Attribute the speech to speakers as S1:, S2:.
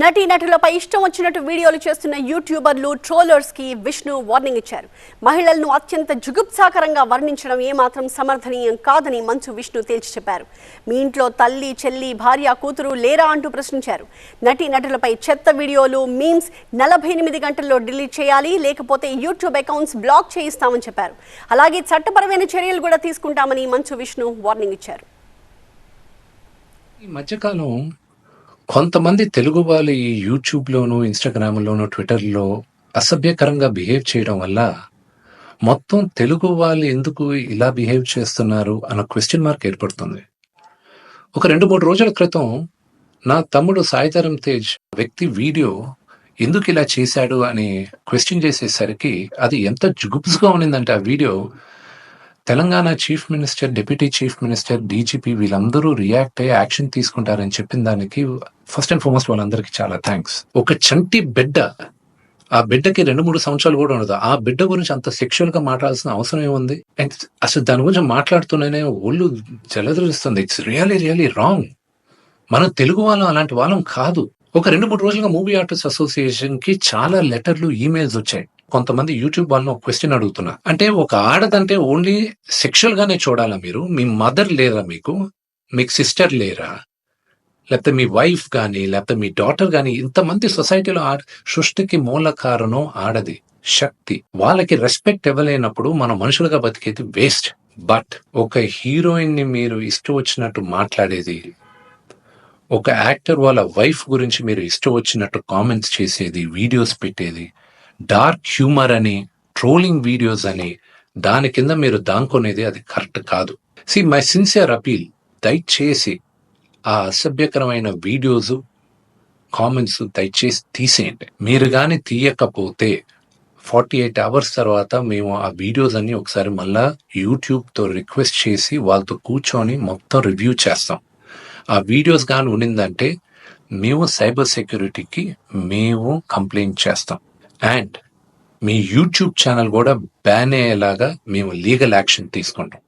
S1: నటీ నటులపై ఇష్టం వచ్చినట్టు వీడియోలు చేస్తున్న యూట్యూబర్లు ట్రోలర్స్కి విష్ణు వార్నింగ్ ఇచ్చారు. మహిళలను అత్యంత జుగుప్సాకరంగా వర్ణించడం ఏమాత్రం సమర్థనీయం కాదని మంచు విష్ణు తేల్చి చెప్పారు. మీ ఇంట్లో తల్లి చెల్లి భార్య కూతురు లేరా అంటూ ప్రశ్నించారు. నటీ నటులపై చెత్త వీడియోలు మీమ్స్ నలభై ఎనిమిది గంటల్లో డిలీట్ చేయాలి లేకపోతే యూట్యూబ్ అకౌంట్స్ బ్లాక్ చేయిస్తామని చెప్పారు. అలాగే చట్టపరమైన చర్యలు కూడా తీసుకుంటామని మంచు విష్ణు వార్నింగ్ ఇచ్చారు.
S2: ఈ మధ్యకాలం కొంతమంది తెలుగు వాళ్ళు ఈ యూట్యూబ్లోను ఇన్స్టాగ్రామ్లోను ట్విట్టర్లో అసభ్యకరంగా బిహేవ్ చేయడం వల్ల మొత్తం తెలుగు వాళ్ళు ఎందుకు ఇలా బిహేవ్ చేస్తున్నారు అన్న క్వశ్చన్ మార్క్ ఏర్పడుతుంది. ఒక రెండు మూడు రోజుల క్రితం నా తమ్ముడు సాయితరం తేజ్ వ్యక్తి వీడియో ఎందుకు ఇలా చేశాడు అని క్వశ్చన్ చేసేసరికి అది ఎంత జుగుప్స్గా ఉన్నిందంటే ఆ video Telangana chief minister deputy chief minister DGP వీళ్ళందరూ రియాక్ట్ అయ్యి యాక్షన్ తీసుకుంటారని చెప్పిన దానికి ఫస్ట్ అండ్ ఫార్మోస్ట్ వాళ్ళందరికీ చాలా థ్యాంక్స్ ఒక చంటి బిడ్డ ఆ బిడ్డకి రెండు మూడు సంవత్సరాలు కూడా ఉండదు. ఆ బిడ్డ గురించి అంత సెక్షువల్గా మాట్లాడాల్సిన అవసరం ఏముంది? అండ్ అసలు దాని గురించి మాట్లాడుతూనే ఒళ్ళు జలదరిస్తుంది ఇట్స్ రియలీ రియలీ రాంగ్ మనం తెలుగు వాళ్ళం అలాంటి వాళ్ళం కాదు. ఒక రెండు మూడు రోజులుగా మూవీ ఆర్టిస్ట్ అసోసియేషన్కి చాలా లెటర్లు ఈమెయిల్స్ వచ్చాయి. కొంతమంది యూట్యూబ్ వాళ్ళని ఒక క్వశ్చన్ అడుగుతున్నా. అంటే ఒక ఆడదంటే ఓన్లీ సెక్షువల్ గానే చూడాలా మీరు? మీ మదర్ లేరా మీకు? మీకు సిస్టర్ లేరా? లేకపోతే మీ వైఫ్ కానీ లేకపోతే మీ డాటర్ కానీ ఇంతమంది సొసైటీలో ఆడ సృష్టికి మూల కారణం ఆడది. శక్తి. వాళ్ళకి రెస్పెక్ట్ ఇవ్వలేనప్పుడు మనం మనుషులుగా బతికేది వేస్ట్ బట్ ఒక హీరోయిన్ని మీరు ఇష్టం వచ్చినట్టు మాట్లాడేది ఒక యాక్టర్ వాళ్ళ వైఫ్ గురించి మీరు ఇష్టం వచ్చినట్టు కామెంట్స్ చేసేది వీడియోస్ పెట్టేది డార్క్ హ్యూమర్ అని ట్రోలింగ్ వీడియోస్ అని దాని కింద మీరు దానుకునేది అది కరెక్ట్ కాదు. సి మై సిన్సియర్ అపీల్ దయచేసి ఆ అసభ్యకరమైన వీడియోస్ కామెంట్స్ దయచేసి తీసేయండి. మీరు కానీ తీయకపోతే ఫార్టీ ఎయిట్ అవర్స్ తర్వాత మేము ఆ వీడియోస్ అన్ని ఒకసారి మళ్ళా యూట్యూబ్తో రిక్వెస్ట్ చేసి వాళ్ళతో కూర్చొని మొత్తం రివ్యూ చేస్తాం. ఆ వీడియోస్ కానీ ఉండిందంటే మేము సైబర్ సెక్యూరిటీకి మేము కంప్లైంట్ చేస్తాం. అండ్ మీ యూట్యూబ్ ఛానల్ కూడా బ్యాన్ అయ్యేలాగా మేము లీగల్ యాక్షన్ తీసుకుంటాం.